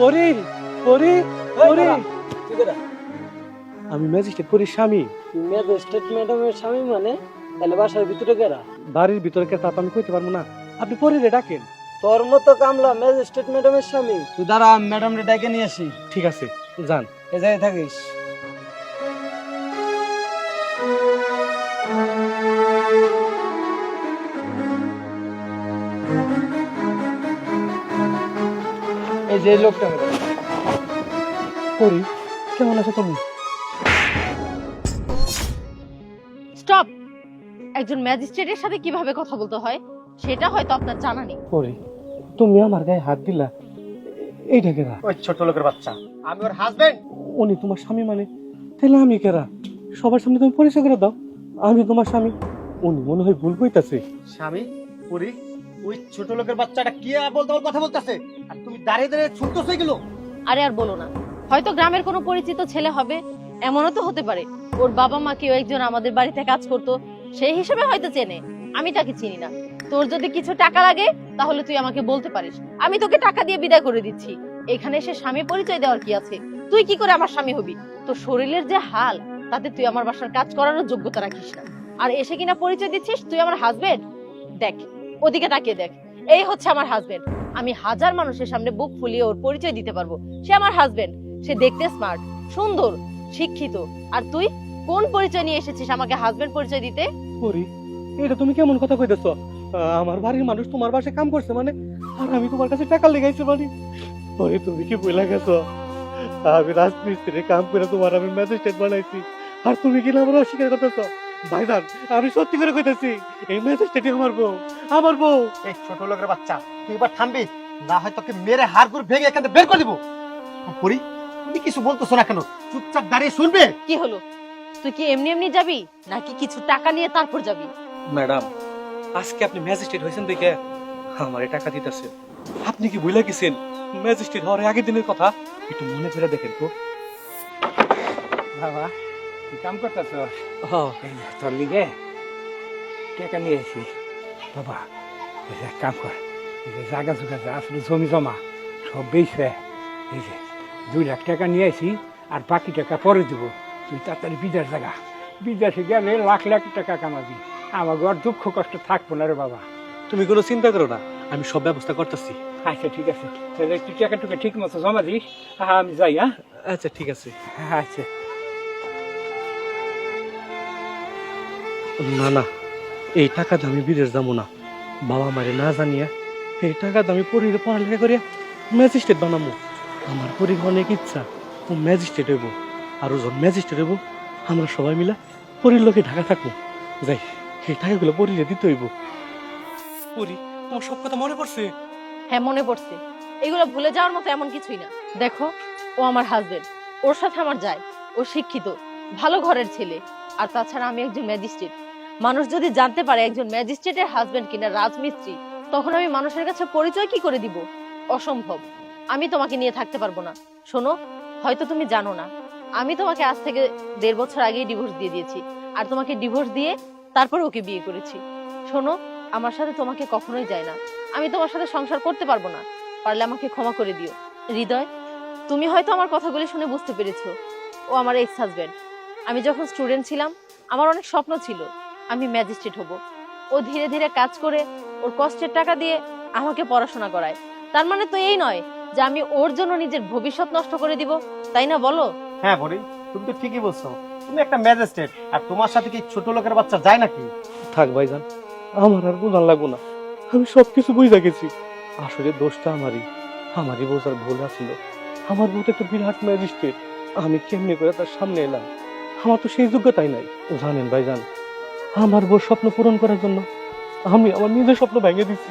পরি পরি পরি আমি ম্যাজিস্ট্রেট পরির স্বামী। ম্যাজিস্ট্রেট ম্যাডামের স্বামী মানে? তাহলে বাসার ভিতরে গেরা? বাড়ির ভিতরে কে তো আমি কইতে পারব না। আপনি পরিরে ডাকেন। তোর মতো কামলা ম্যাজিস্ট্রেট ম্যাডামের স্বামী। তুই দাঁড়া ম্যাডাম রে ডেকে নিয়ে আসি। ঠিক আছে যান। এ জায়গায় থাকিস। যে লোকটা পরি কেমন আছো তুমি? স্টপ! একজন ম্যাজিস্ট্রেটের সাথে কীভাবে কথা বলতে হয় সেটা হয়তো আপনার জানা নেই। পরি তুমি আমার গায়ে হাত দিলা এইটা কেরা? ওই ছোট লোকের বাচ্চা। আমি ওর হাজবেন্ড উনি তোমার স্বামী মানে? তাহলে আমি কেরা? সবার সামনে তুমি পরিচয় করে দাও। আমি তোমার স্বামী। উনি মনে হয় ভুল কইতাছে। স্বামী পুরি ওই ছোট লোকের বাচ্চাটা কি বলতে বল কথা বলতেছে? আর দাঁড়িয়ে দাঁড়িয়ে ছুটতেছো এগুলো? আরে আর বলো না। হয়তো গ্রামের কোনো পরিচিত ছেলে হবে, এমনও তো হতে পারে। ওর বাবা মা কেউ একজন আমাদের বাড়িতে কাজ করতো, সেই হিসেবে হয়তো চেনে। আমি তাকে চিনি না। তোর যদি কিছু টাকা লাগে, তাহলে তুই আমাকে বলতে পারিস। আমি তোকে টাকা দিয়ে বিদায় করে দিচ্ছি। এখানে এসে স্বামী পরিচয় দেওয়ার কি আছে? তুই কি করে আমার স্বামী হবি? তোর শরীরের যে হাল, তাতে তুই আমার বাসার কাজ করারও যোগ্যতা রাখিস না। আর এসে কিনা পরিচয় দিচ্ছিস তুই আমার হাজবেন্ড দেখ, ওদিকে তাকিয়ে দেখ। এই হচ্ছে আমার হাজবেন্ড আমি হাজার মানুষের সামনে বুক ফুলিয়ে ওর পরিচয় দিতে পারব। সে আমার হাজবেন্ড সে দেখতে স্মার্ট সুন্দর শিক্ষিত। আর তুই কোন পরিচয় নিয়ে এসেছিস আমাকে হাজবেন্ড পরিচয় দিতে? পরি এটা তুমি কেমন কথা কইতেছ? আমার বাড়ির মানুষ তোমার বাসায় কাম করছে মানে? আর আমি তোমার কাছে টাকা লেগাইছি মানে? পরে তুমি কি বলে গেছো? আমি রাজমিস্ত্রি কাম করে তোমার আমি ম্যাজিস্ট্রেট বানাইছি। আর তুমি কি না আমার অস্বীকার করতেছ ভাইজান আমি সত্যি করে কইতেছি এই ম্যাজিস্ট্রেটই আমার বউ আমার বউ। এই ছোট লোকের বাচ্চা। তুই এবার থামবি না হয় তোকে মেরে হাড় গুড় ভেঙে এখান থেকে বের করে দিব। পুরি তুমি কিছু বলতেছো না কেন? চুপচাপ দাঁড়িয়ে শুনবে? কি হলো? তুই কি এমনি এমনি যাবি নাকি কিছু টাকা নিয়ে তারপর যাবি? ম্যাডাম আজকে আপনি ম্যাজিস্ট্রেট হয়েছেন দেখে আমারে টাকা দিতেছে। আপনি কি ভুলে গেছেন? ম্যাজিস্ট্রেট হওয়ার আগের দিনের কথা? একটু মনে করে দেখেন তো। বাবা কি কাম করতেছ? তোর লিগে টাকা নিয়ে এসি বাবা কাম কর। যে জায়গা জুগা যা আসলে জমি জমা সব বেচবে। এই যে দুই লাখ টাকা নিয়ে আসি আর বাকি টাকা পরে দিব। তুই তাড়াতাড়ি বিদেশ জায়গা বিদেশে গেলে লাখ লাখ টাকা কামাবি। আমার ঘর দুঃখ কষ্ট থাকব না রে বাবা। তুমি কোনো চিন্তা করো না আমি সব ব্যবস্থা করতেছি। আচ্ছা ঠিক আছে। তাহলে একটু টাকা টুকা ঠিক মতো জমা দিস। হ্যাঁ আমি যাই হ্যাঁ? আচ্ছা ঠিক আছে। আচ্ছা। না না এই টাকা দিয়ে আমি বিদেশ যাব না। বাবা মারে না জানিয়া এই টাকা আমি পড়িয়ে পড়ালেখা করিয়া ম্যাজিস্ট্রেট বানাবো আমার পরীর অনেক ইচ্ছা, ও ম্যাজিস্ট্রেট হইব। আর ও যখন ম্যাজিস্ট্রেট হইব, আমরা সবাই মিলা পরীর লোকে ঢাকা থাকব। যাই এই টাকাগুলো পরিয়ে দিতে হইব। পরি, তোমার সব কথা মনে পড়ছে? হ্যাঁ মনে পড়ছে। এগুলো ভুলে যাওয়ার মতো এমন কিছুই না। দেখো, ও আমার হাজবেন্ড ওর সাথে আমার যায়, ও শিক্ষিত, ভালো ঘরের ছেলে। আর তাছাড়া আমি একজন ম্যাজিস্ট্রেট। মানুষ যদি জানতে পারে একজন ম্যাজিস্ট্রেটের হাজবেন্ড কিনা রাজমিস্ত্রি তখন আমি মানুষের কাছে পরিচয় কি করে দিব? অসম্ভব। আমি তোমাকে নিয়ে থাকতে পারব না। শোনো, হয়তো তুমি জানো না। আমি তোমাকে আজ থেকে দেড় বছর আগেই ডিভোর্স দিয়ে দিয়েছি। আর তোমাকে ডিভোর্স দিয়ে তারপর ওকে বিয়ে করেছি। শোনো, আমার সাথে তোমাকে কখনোই যায় না। আমি তোমার সাথে সংসার করতে পারব না। পারলে আমাকে ক্ষমা করে দিও। হৃদয়, তুমি হয়তো আমার কথাগুলি শুনে বুঝতে পেরেছ। ও আমার এক্স হাজব্যান্ড আমি যখন স্টুডেন্ট ছিলাম, আমার অনেক স্বপ্ন ছিল। আমি ম্যাজিস্ট্রেট হব। ও ধীরে ধীরে কাজ করে ওর কষ্টের টাকা দিয়ে আমাকে পড়াশোনা করায়। তার মানে তো এই নয় যে আমি ওর জন্য নিজের ভবিষ্যৎ নষ্ট করে দিব তাই না বলো? হ্যাঁ পুরি তুমি তো ঠিকই বলছো। তুমি একটা ম্যাজিস্ট্রেট আর তোমার সাথে কি ছোট লোকের বাচ্চা যায় নাকি? থাক ভাইজান আমার আর বোঝান লাগবো না। আমি সবকিছু বুঝে গেছি। আসলে দোষটা আমারই আমারই বোঝার ভুল আছিল। আমার বউ একটা বিরাট ম্যাজিস্ট্রেট আমি কেমনি করে তার সামনে এলাম? আমার তো সেই যোগ্যতাই নাই। জানেন ভাইজান আমার বউ স্বপ্ন পূরণ করার জন্য আমি আমার নিজের স্বপ্ন ভেঙে দিচ্ছি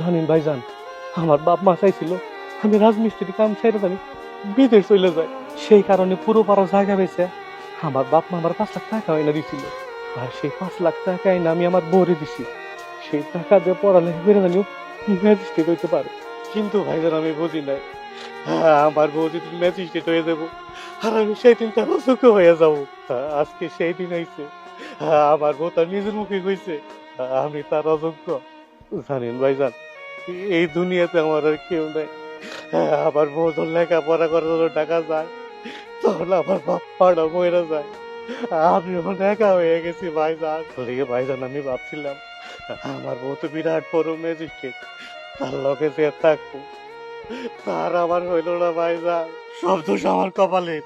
জানেন ভাইজান আমার বাপ মা চাইছিল আমি রাজমিস্ত্রি কাম ছেড়ে জানি বিদেশ চলে যায়। সেই কারণে পুরো পাড়া জায়গা বেছে আমার বাপ মা আমার পাঁচ লাখ টাকা এনে দিছিল। আর সেই পাঁচ লাখ টাকা এনে আমি আমার বউরে দিছি। সেই টাকা দিয়ে পড়ালেখা করে জানিও ম্যাজিস্ট্রেট হইতে পারে। কিন্তু ভাই ভাইজান আমি বুঝি নাই। হ্যাঁ, আমার বউ যদি ম্যাজিস্ট্রেট হয়ে যাব আর আমি সেই দিন তার অযোগ্য হয়ে যাব। আজকে সেই দিন আইছে হ্যাঁ, আমার বউ তার নিজের মুখে কইছে আমি তার অযোগ্য। জানেন ভাইজান এই দুনিয়াতে আমার আর কেউ নাই। হ্যাঁ, আমার বউ যখন লেখাপড়া করার জন্য টাকা যায় তখন আমার বাপ্পাটা মরে যায়। আমি একা হয়ে গেছি ভাইজান লিগে ভাইজান আমি ভাবছিলাম আমার বউ তো বিরাট বড় ম্যাজিস্ট্রেট তার লগে যে থাকব তার আমার হইল না ভাইজান। সব দোষ আমার কপালের।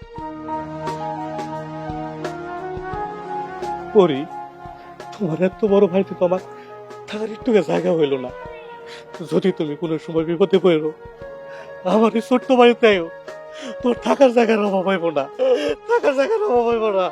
পরি তোমার এত বড় ভাইতে তো আমার থাকার একটু জায়গা হইল না। যদি তুমি কোনো সময় বিপদে পড়ো, আমার এই ছোট্ট বাড়িতেও তোর থাকার জায়গার অভাব হইব না, থাকার জায়গার অভাব হইব না।